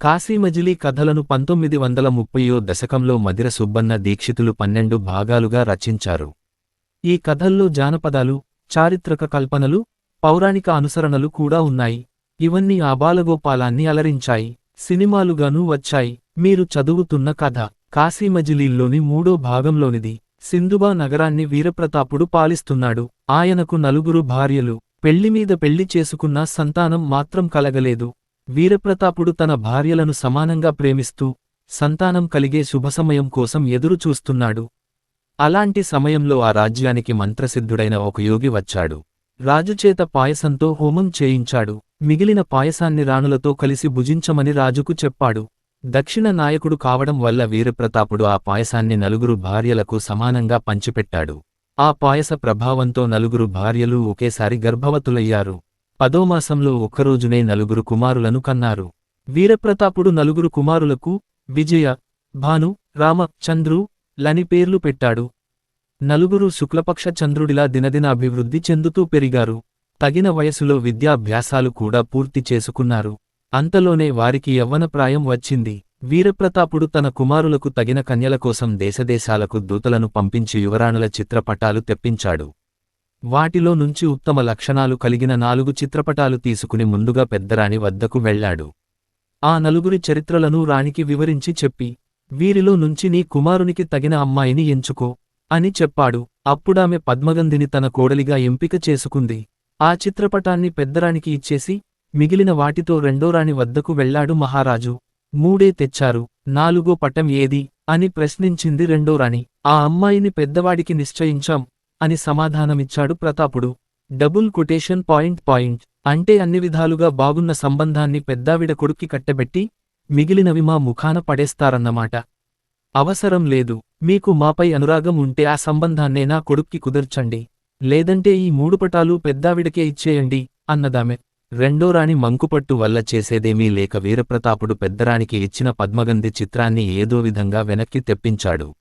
కాశీమజిలీ కథలను పంతొమ్మిది వందల ముప్పయో దశకంలో మదిర సుబ్బన్న దీక్షితులు పన్నెండు భాగాలుగా రచించారు. ఈ కథల్లో జానపదాలు చారిత్రక కల్పనలు పౌరాణిక అనుసరణలు కూడా ఉన్నాయి. ఇవన్నీ ఆ బాలగోపాలాన్ని అలరించాయి సినిమాలుగానూ వచ్చాయి. మీరు చదువుతున్న కథ కాశీమజిలీల్లోని మూడో భాగంలోనిది. సింధుబా నగరాన్ని వీరప్రతాపుడు పాలిస్తున్నాడు. ఆయనకు నలుగురు భార్యలు. పెళ్ళిమీద పెళ్ళి చేసుకున్నా సంతానం మాత్రం కలగలేదు. వీరప్రతాపుడు తన భార్యలను సమానంగా ప్రేమిస్తూ సంతానం కలిగే శుభసమయం కోసం ఎదురు చూస్తున్నాడు అలాంటి సమయంలో ఆ రాజ్యానికి మంత్రసిద్ధుడైన ఒక యోగి వచ్చాడు. రాజుచేత పాయసంతో హోమం చేయించాడు. మిగిలిన పాయసాన్ని రాణులతో కలిసి భుజించమని రాజుకు చెప్పాడు. దక్షిణ నాయకుడు కావడం వల్ల వీరప్రతాపుడు ఆ పాయసాన్ని నలుగురు భార్యలకు సమానంగా పంచిపెట్టాడు. ఆ పాయస ప్రభావంతో నలుగురు భార్యలు ఒకేసారి గర్భవతులయ్యారు. పదోమాసంలో ఒక్కరోజునే నలుగురు కుమారులను కన్నారు. వీరప్రతాపుడు నలుగురు కుమారులకు విజయ భాను రామ చంద్రు లని పేర్లు పెట్టాడు. నలుగురు శుక్లపక్ష చంద్రుడిలా దినదిన అభివృద్ధి చెందుతూ పెరిగారు. తగిన వయసులో విద్యాభ్యాసాలు కూడా పూర్తి చేసుకున్నారు. అంతలోనే వారికి యవ్వనప్రాయం వచ్చింది. వీరప్రతాపుడు తన కుమారులకు తగిన కన్యల కోసం దేశదేశాలకు దూతలను పంపించి యువరాణుల చిత్రపటాలు తెప్పించాడు. వాటిలో నుంచి ఉత్తమ లక్షణాలు కలిగిన నాలుగు చిత్రపటాలు తీసుకుని ముందుగా పెద్దరాణి వద్దకు వెళ్ళాడు. ఆ నలుగురి చరిత్రలను రాణికి వివరించి చెప్పి వీరిలో నుంచి నీ కుమారునికి తగిన అమ్మాయిని ఎంచుకో అని చెప్పాడు. అప్పుడామె పద్మగంధిని తన కోడలిగా ఎంపిక చేసుకుంది. ఆ చిత్రపటాన్ని పెద్దరానికి ఇచ్చేసి మిగిలిన వాటితో రెండోరాణి వద్దకు వెళ్ళాడు మహారాజు. మూడే తెచ్చారు నాలుగో పటం ఏది అని ప్రశ్నించింది రెండోరాణి ఆ అమ్మాయిని పెద్దవాడికి నిశ్చయించాం అని సమాధానమిచ్చాడు ప్రతాపుడు. Double quotation point point. అంటే అన్ని విధాలుగా బాగున్న సంబంధాన్ని పెద్దావిడ కొడుక్కి కట్టబెట్టి మిగిలినవి మా ముఖాన పడేస్తారన్నమాట. అవసరం లేదు. మీకు మాపై అనురాగం ఉంటే ఆ సంబంధాన్నే నా కొడుక్కి కుదర్చండి. లేదంటే ఈ మూడు పటాలు పెద్దావిడకే ఇచ్చేయండి అన్నదామె. రెండోరాణి మంకుపట్టు వల్ల చేసేదేమీ లేక వీరప్రతాపుడు పెద్దరానికి ఇచ్చిన పద్మగంధి చిత్రాన్ని ఏదో విధంగా వెనక్కి తెప్పించాడు.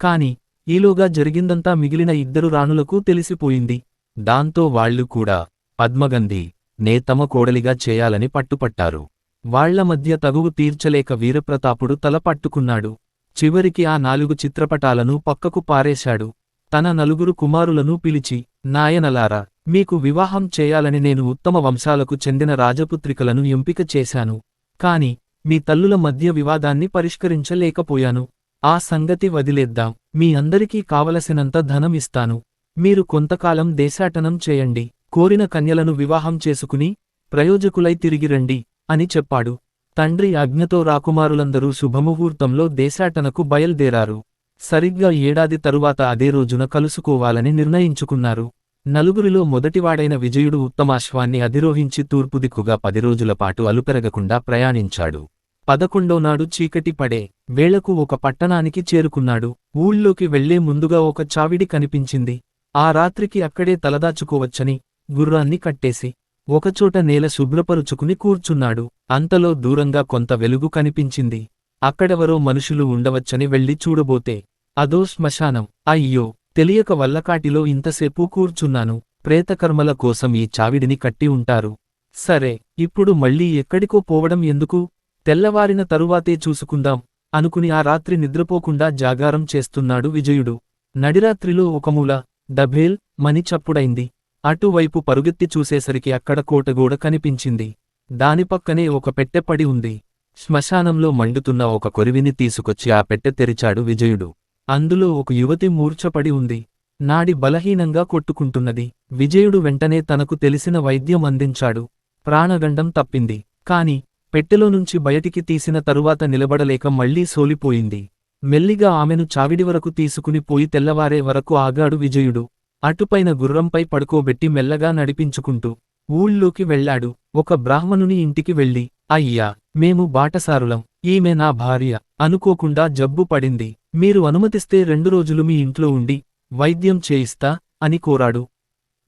కాని ఈలోగా జరిగిందంతా మిగిలిన ఇద్దరు రాణులకు తెలిసిపోయింది. దాంతో వాళ్ళు కూడా పద్మగంధి నే తమ కోడలిగా చేయాలని పట్టుపట్టారు. వాళ్ళ మధ్య తగువు తీర్చలేక వీరప్రతాపుడు తల పట్టుకున్నాడు. చివరికి ఆ నాలుగు చిత్రపటాలను పక్కకు పారేశాడు. తన నలుగురు కుమారులను పిలిచి నాయనలారా మీకు వివాహం చేయాలని నేను ఉత్తమ వంశాలకు చెందిన రాజపుత్రికలను ఎంపిక చేశాను. కాని మీ తల్లుల మధ్య వివాదాన్ని పరిష్కరించలేకపోయాను. ఆ సంగతి వదిలేద్దాం. మీ అందరికీ కావలసినంత ధనం ఇస్తాను. మీరు కొంతకాలం దేశాటనం చేయండి. కోరిన కన్యలను వివాహం చేసుకుని ప్రయోజకులై తిరిగిరండి అని చెప్పాడు. తండ్రి అజ్ఞతో రాకుమారులందరూ శుభముహూర్తంలో దేశాటనకు బయల్దేరారు. సరిగ్గా ఏడాది తరువాత అదే రోజున కలుసుకోవాలని నిర్ణయించుకున్నారు. నలుగురిలో మొదటివాడైన విజయుడు ఉత్తమాశ్వాన్ని అధిరోహించి తూర్పుదిక్కుగా పది రోజులపాటు అలుపెరగకుండా ప్రయాణించాడు. పదకొండో నాడు చీకటి పడే వేళకు ఒక పట్టణానికి చేరుకున్నాడు. ఊళ్ళోకి వెళ్ళే ముందుగా ఒక చావిడి కనిపించింది. ఆ రాత్రికి అక్కడే తలదాచుకోవచ్చని గుర్రాన్ని కట్టేసి ఒకచోట నేల శుభ్రపరుచుకుని కూర్చున్నాడు. అంతలో దూరంగా కొంత వెలుగు కనిపించింది. అక్కడెవరో మనుషులు ఉండవచ్చని వెళ్ళి చూడబోతే అదో శ్మశానం. అయ్యో! తెలియక వల్లకాటిలో ఇంతసేపు కూర్చున్నాను. ప్రేతకర్మల కోసం ఈ చావిడిని కట్టి ఉంటారు. సరే ఇప్పుడు మళ్ళీ ఎక్కడికో పోవడం ఎందుకు? తెల్లవారిన తరువాతే చూసుకుందాం అనుకుని ఆ రాత్రి నిద్రపోకుండా జాగారం చేస్తున్నాడు విజయుడు. నడిరాత్రిలో ఒకమూల డభేల్ మని చప్పుడైంది. అటువైపు పరుగెత్తి చూసేసరికి అక్కడ కోటగోడ కనిపించింది. దాని పక్కనే ఒక పెట్టె పడి ఉంది. శ్మశానంలో మండుతున్న ఒక కొరివిని తీసుకొచ్చి ఆ పెట్టె తెరిచాడు విజయుడు. అందులో ఒక యువతి మూర్ఛపడి ఉంది. నాడి బలహీనంగా కొట్టుకుంటున్నది. విజయుడు వెంటనే తనకు తెలిసిన వైద్యం అందించాడు. ప్రాణగండం తప్పింది. కాని పెట్టెలోనుంచి బయటికి తీసిన తరువాత నిలబడలేక మళ్ళీ సోలిపోయింది. మెల్లిగా ఆమెను చావిడి వరకు తీసుకుని పోయి తెల్లవారే వరకు ఆగాడు విజయుడు. అటుపైన గుర్రంపై పడుకోబెట్టి మెల్లగా నడిపించుకుంటూ ఊళ్ళోకి వెళ్ళాడు. ఒక బ్రాహ్మణుని ఇంటికి వెళ్ళి అయ్యా మేము బాటసారులం. ఈమె నా భార్య. అనుకోకుండా జబ్బు పడింది. మీరు అనుమతిస్తే రెండు రోజులు మీ ఇంట్లో ఉండి వైద్యం చేయిస్తా అని కోరాడు.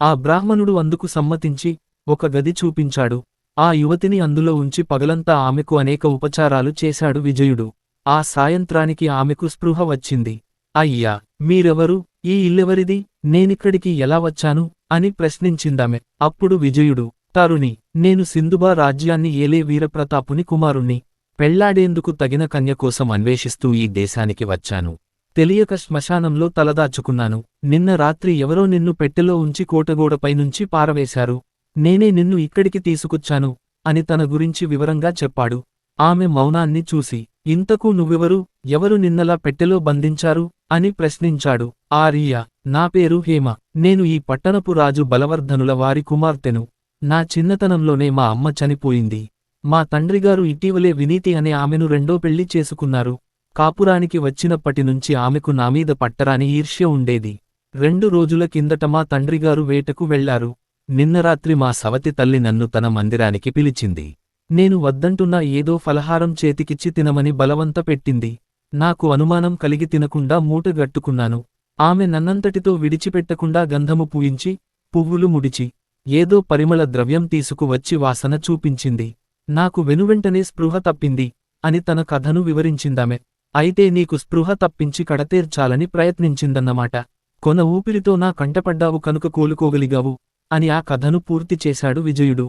ఆ బ్రాహ్మణుడు అందుకు సమ్మతించి ఒక గది చూపించాడు. ఆ యువతిని అందులో ఉంచి పగలంతా ఆమెకు అనేక ఉపచారాలు చేశాడు విజయుడు. ఆ సాయంత్రానికి ఆమెకు స్పృహ వచ్చింది. అయ్యా మీరెవరు? ఈ ఇల్లెవరిది? నేనిక్కడికి ఎలా వచ్చాను? అని ప్రశ్నించిందామె. అప్పుడు విజయుడు తరుణి నేను సింధుబా రాజ్యాన్ని ఏలే వీరప్రతాపుని కుమారుణ్ణి. పెళ్ళాడేందుకు తగిన కన్య కోసం అన్వేషిస్తూ ఈ దేశానికి వచ్చాను. తెలియక శ్మశానంలో తలదాచుకున్నాను. నిన్న రాత్రి ఎవరో నిన్ను పెట్టెలో ఉంచి కోటగోడపైనుంచి పారవేశారు. నేనే నిన్ను ఇక్కడికి తీసుకొచ్చాను అని తన గురించి వివరంగా చెప్పాడు. ఆమె మౌనాన్ని చూసి ఇంతకు నువ్వెవరు? ఎవరు నిన్నలా పెట్టెలో బంధించారు? అని ప్రశ్నించాడు. ఆరియా నా పేరు హేమ. నేను ఈ పట్టణపు రాజు బలవర్ధనుల వారి కుమార్తెను. నా చిన్నతనంలోనే మా అమ్మ చనిపోయింది. మా తండ్రిగారు ఇటీవలే వినీతి అనే ఆమెను రెండో పెళ్ళి చేసుకున్నారు. కాపురానికి వచ్చినప్పటినుంచి ఆమెకు నామీద పట్టరాని ఈర్ష్య ఉండేది. రెండు రోజుల కిందట మా తండ్రిగారు వేటకు వెళ్ళారు. నిన్న రాత్రి మా సవతి తల్లి నన్ను తన మందిరానికి పిలిచింది. నేను వద్దంటున్నా ఏదో ఫలహారం చేతికిచ్చి తినమని బలవంత పెట్టింది. నాకు అనుమానం కలిగి తినకుండా మూటగట్టుకున్నాను ఆమె నన్నంతటితో విడిచిపెట్టకుండా గంధము పూయించి పువ్వులు ముడిచి ఏదో పరిమళ ద్రవ్యం తీసుకువచ్చి వాసన చూపించింది. నాకు వెనువెంటనే స్పృహ తప్పింది అని తన కథను వివరించిందామె. అయితే నీకు స్పృహ తప్పించి కడతేర్చాలని ప్రయత్నించిందన్నమాట. కొన ఊపిరితో నా కంటపడ్డావు కనుక కోలుకోగలిగావు. అని ఆ కథను పూర్తి చేశాడు విజయుడు.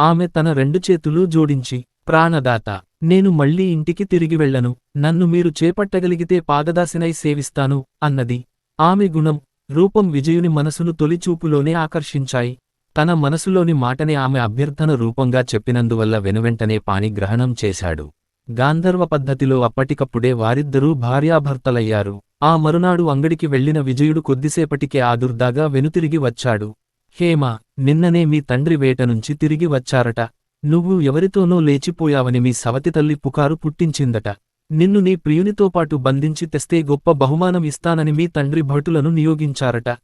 ఆమె తన రెండు చేతులూ జోడించి ప్రాణదాత నేను మళ్ళీ ఇంటికి తిరిగి వెళ్ళను నన్ను మీరు చేపట్టగలిగితే పాదదాసినై సేవిస్తాను అన్నది. ఆమె గుణం రూపం విజయుని మనసును తొలిచూపులోనే ఆకర్షించాయి. తన మనసులోని మాటనే ఆమె అభ్యర్థన రూపంగా చెప్పినందువల్ల వెనువెంటనే పాణిగ్రహణం చేశాడు. గాంధర్వ పద్ధతిలో అప్పటికప్పుడే వారిద్దరూ భార్యాభర్తలయ్యారు. ఆ మరునాడు అంగడికి వెళ్ళిన విజయుడు కొద్దిసేపటికే ఆదుర్దాగా వెనుతిరిగి వచ్చాడు. హేమ నిన్ననే మీ తండ్రి వేట నుంచి తిరిగి వచ్చారట. నువ్వు ఎవరితోనో లేచిపోయావని మీ సవతి తల్లి పుకారు పుట్టించిందట. నిన్ను నీ ప్రియునితోపాటు బంధించి తెస్తే గొప్ప బహుమానం ఇస్తానని మీ తండ్రి భటులను నియోగించారట.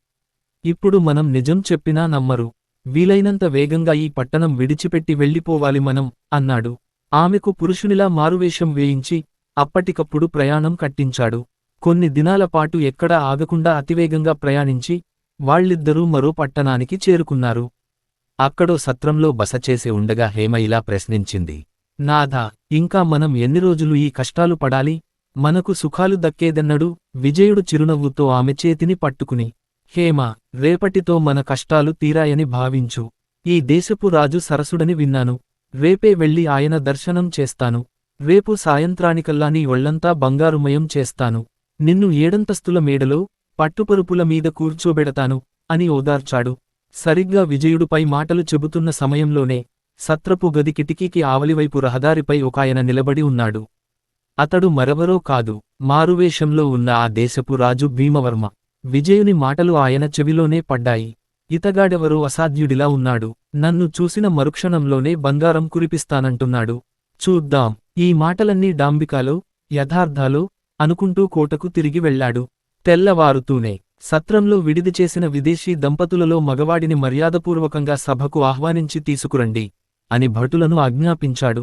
ఇప్పుడు మనం నిజం చెప్పినా నమ్మరు. వీలైనంత వేగంగా ఈ పట్టణం విడిచిపెట్టి వెళ్ళిపోవాలి మనం అన్నాడు. ఆమెకు పురుషునిలా మారువేషం వేయించి అప్పటికప్పుడు ప్రయాణం కట్టించాడు. కొన్ని దినాల పాటు ఎక్కడా ఆగకుండా అతివేగంగా ప్రయాణించి వాళ్ళిద్దరూ మరో పట్టణానికి చేరుకున్నారు. అక్కడో సత్రంలో బసచేసే ఉండగా హేమ ఇలా ప్రశ్నించింది. నాథా ఇంకా మనం ఎన్ని రోజులు ఈ కష్టాలు పడాలి? మనకు సుఖాలు దక్కేదెన్నడు? విజయుడు చిరునవ్వుతో ఆమె చేతిని పట్టుకుని హేమ రేపటితో మన కష్టాలు తీరాయని భావించు. ఈ దేశపు రాజు సరసుడని విన్నాను. రేపే వెళ్ళి ఆయన దర్శనం చేస్తాను. రేపు సాయంత్రానికల్లా నీ ఒళ్ళంతా బంగారుమయం చేస్తాను. నిన్ను ఏడంతస్తుల మేడలో పట్టుపరుపుల మీద కూర్చోబెడతాను అని ఓదార్చాడు. సరిగ్గా విజయుడుపై మాటలు చెబుతున్న సమయంలోనే సత్రపు గది కిటికీకి ఆవలివైపు రహదారిపై ఒకాయన నిలబడి ఉన్నాడు. అతడు మరెవరో కాదు మారువేషంలో ఉన్న ఆ దేశపు రాజు భీమవర్మ. విజయుని మాటలు ఆయన చెవిలోనే పడ్డాయి. ఇతగాడెవరో అసాధ్యుడిలా ఉన్నాడు. నన్ను చూసిన మరుక్షణంలోనే బంగారం కురిపిస్తానంటున్నాడు. చూద్దాం ఈ మాటలన్నీ డాంబికాలో యథార్థాలో అనుకుంటూ కోటకు తిరిగి వెళ్ళాడు. తెల్లవారుతూనే సత్రంలో విడిది చేసిన విదేశీ దంపతులలో మగవాడిని మర్యాదపూర్వకంగా సభకు ఆహ్వానించి తీసుకురండి అని భటులను ఆజ్ఞాపించాడు.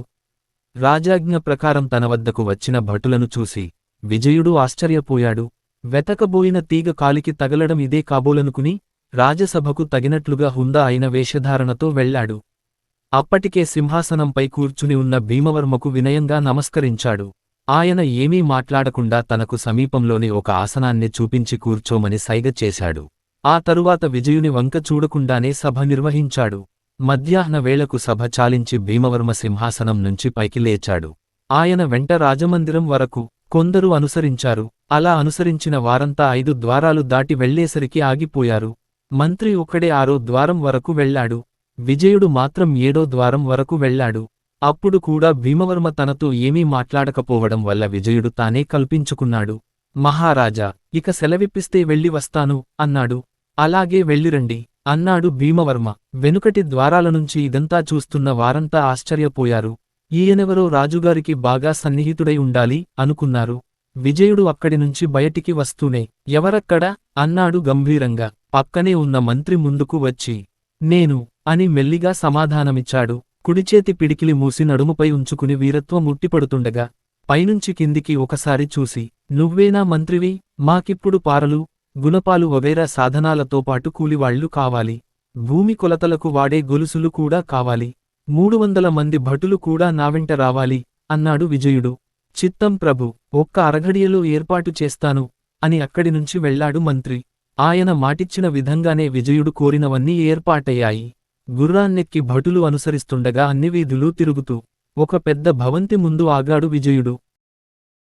రాజాజ్ఞ ప్రకారం తన వద్దకు వచ్చిన భటులను చూసి విజయుడు ఆశ్చర్యపోయాడు. వెతకబోయిన తీగ కాలికి తగలడం ఇదే కాబోలనుకుని రాజసభకు తగినట్లుగా హుందా అయిన వేషధారణతో వెళ్ళాడు. అప్పటికే సింహాసనంపై కూర్చుని ఉన్న భీమవర్మకు వినయంగా నమస్కరించాడు. ఆయన ఏమీ మాట్లాడకుండా తనకు సమీపంలోని ఒక ఆసనాన్ని చూపించి కూర్చోమని సైగ చేశాడు. ఆ తరువాత విజయుని వంక చూడకుండానే సభ నిర్వహించాడు. మధ్యాహ్న వేళకు సభ చాలించి భీమవర్మ సింహాసనం నుంచి పైకి లేచాడు. ఆయన వెంట రాజమందిరం వరకు కొందరు అనుసరించారు. అలా అనుసరించిన వారంతా ఐదు ద్వారాలు దాటి వెళ్ళేసరికి ఆగిపోయారు. మంత్రి ఒక్కడే ఆరో ద్వారం వరకు వెళ్ళాడు విజయుడు మాత్రం ఏడో ద్వారం వరకు వెళ్ళాడు అప్పుడు కూడా భీమవర్మ తనతో ఏమీ మాట్లాడకపోవడం వల్ల విజయుడు తానే కల్పించుకున్నాడు. మహారాజా ఇక సెలవిప్పిస్తే వెళ్ళి వస్తాను అన్నాడు. అలాగే వెళ్ళిరండి అన్నాడు భీమవర్మ. వెనుకటి ద్వారాల నుంచి ఇదంతా చూస్తున్న వారంతా ఆశ్చర్యపోయారు. ఈయనెవరో రాజుగారికి బాగా సన్నిహితుడై ఉండాలి అనుకున్నారు. విజయుడు అక్కడి నుంచి బయటికి వస్తూనే ఎవరక్కడా? అన్నాడు గంభీరంగా. పక్కనే ఉన్న మంత్రి ముందుకు వచ్చి నేను అని మెల్లిగా సమాధానమిచ్చాడు. కుడిచేతి పిడికిలి మూసి నడుముపై ఉంచుకుని వీరత్వం ముట్టిపడుతుండగా పైనుంచి కిందికి ఒకసారి చూసి నువ్వేనా మంత్రివి మాకిప్పుడు పారలు గుణపాలు వగైరా సాధనాలతో పాటు కూలివాళ్ళు కావాలి. భూమి కొలతలకు వాడే గొలుసులు కూడా కావాలి. మూడు వందల మంది భటులు కూడా నావెంట రావాలి అన్నాడు విజయుడు. చిత్తం ప్రభు ఒక్క అరఘడియలో ఏర్పాటు చేస్తాను అని అక్కడి నుంచి వెళ్ళాడు మంత్రి. ఆయన మాటిచ్చిన విధంగానే విజయుడు కోరినవన్నీ ఏర్పాటయ్యాయి. గుర్రాన్నెక్కి భటులు అనుసరిస్తుండగా అన్ని వీధులు తిరుగుతూ ఒక పెద్ద భవంతి ముందు ఆగాడు విజయుడు.